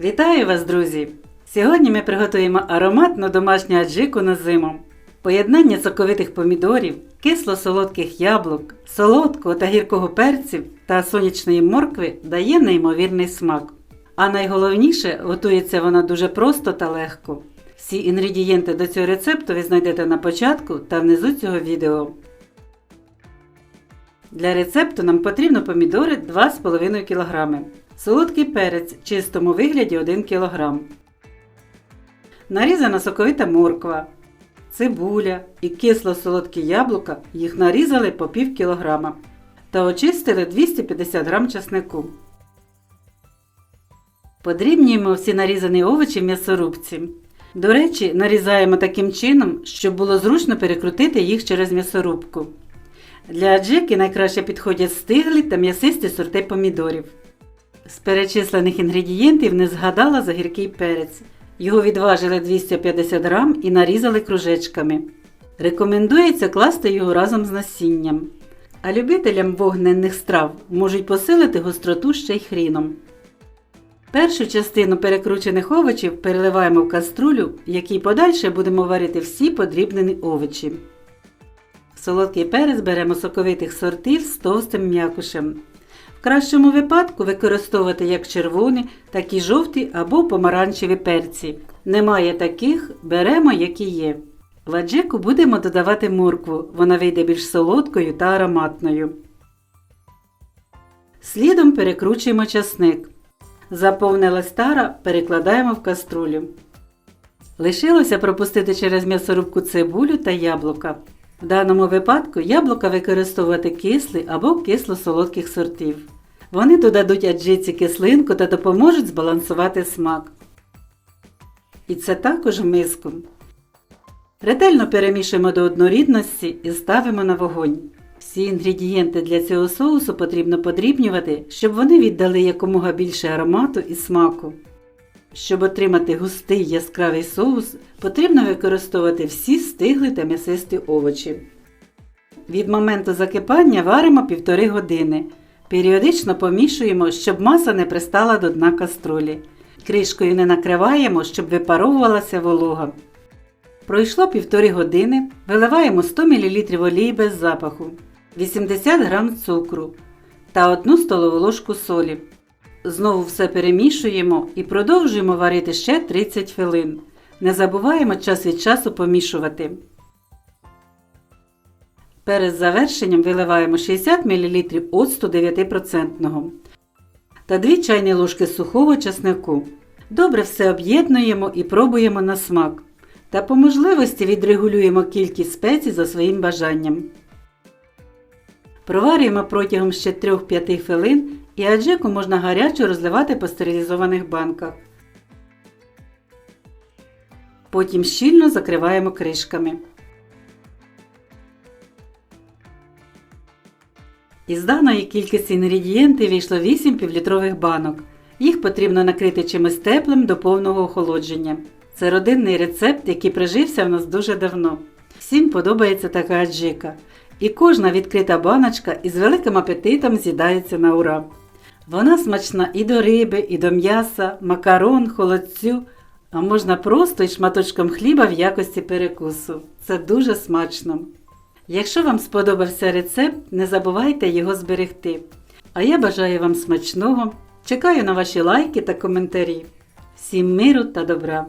Вітаю вас, друзі! Сьогодні ми приготуємо ароматну домашню аджику на зиму. Поєднання соковитих помідорів, кисло-солодких яблук, солодкого та гіркого перців та сонячної моркви дає неймовірний смак. А найголовніше, готується вона дуже просто та легко. Всі інгредієнти до цього рецепту ви знайдете на початку та внизу цього відео. Для рецепту нам потрібно помідори 2,5 кг, солодкий перець в чистому вигляді 1 кг, нарізана соковита морква, цибуля і кисло-солодкі яблука їх нарізали по пів кілограма та очистили 250 г часнику. Подрібнюємо всі нарізані овочі в м'ясорубці. До речі, нарізаємо таким чином, щоб було зручно перекрутити їх через м'ясорубку. Для аджики найкраще підходять стиглі та м'ясисті сорти помідорів. З перечислених інгредієнтів не згадала за гіркий перець. Його відважили 250 грам і нарізали кружечками. Рекомендується класти його разом з насінням. А любителям вогненних страв можуть посилити гостроту ще й хріном. Першу частину перекручених овочів переливаємо в каструлю, в якій подальше будемо варити всі подрібнені овочі. Солодкий перець беремо соковитих сортів з товстим м'якушем. В кращому випадку використовувати як червоні, так і жовті або помаранчеві перці. Немає таких, беремо які є. В аджику будемо додавати моркву, вона вийде більш солодкою та ароматною. Слідом перекручуємо часник. Заповнила стара, перекладаємо в каструлю. Лишилося пропустити через м'ясорубку цибулю та яблука. В даному випадку яблука використовувати кислі або кисло-солодких сортів. Вони додадуть аджиці кислинку та допоможуть збалансувати смак. І це також в миску. Ретельно перемішуємо до однорідності і ставимо на вогонь. Всі інгредієнти для цього соусу потрібно подрібнювати, щоб вони віддали якомога більше аромату і смаку. Щоб отримати густий яскравий соус, потрібно використовувати всі стиглі та м'ясисті овочі. Від моменту закипання варимо півтори години. Періодично помішуємо, щоб маса не пристала до дна каструлі. Кришкою не накриваємо, щоб випаровувалася волога. Пройшло півтори години, виливаємо 100 мл олії без запаху, 80 г цукру та 1 столову ложку солі. Знову все перемішуємо і продовжуємо варити ще 30 хвилин. Не забуваємо час від часу помішувати. Перед завершенням виливаємо 60 мл оцту 9% та 2 чайні ложки сухого часнику. Добре все об'єднуємо і пробуємо на смак. Та по можливості відрегулюємо кількість спецій за своїм бажанням. Проварюємо протягом ще 3-5 хвилин і аджику можна гарячо розливати по стерилізованих банках. Потім щільно закриваємо кришками. Із даної кількості інгредієнтів вийшло 8 півлітрових банок. Їх потрібно накрити чимось теплим до повного охолодження. Це родинний рецепт, який прижився в нас дуже давно. Всім подобається така аджика. І кожна відкрита баночка із великим апетитом з'їдається на ура. Вона смачна і до риби, і до м'яса, макарон, холодцю, а можна просто і шматочком хліба в якості перекусу. Це дуже смачно. Якщо вам сподобався рецепт, не забувайте його зберегти. А я бажаю вам смачного. Чекаю на ваші лайки та коментарі. Всім миру та добра!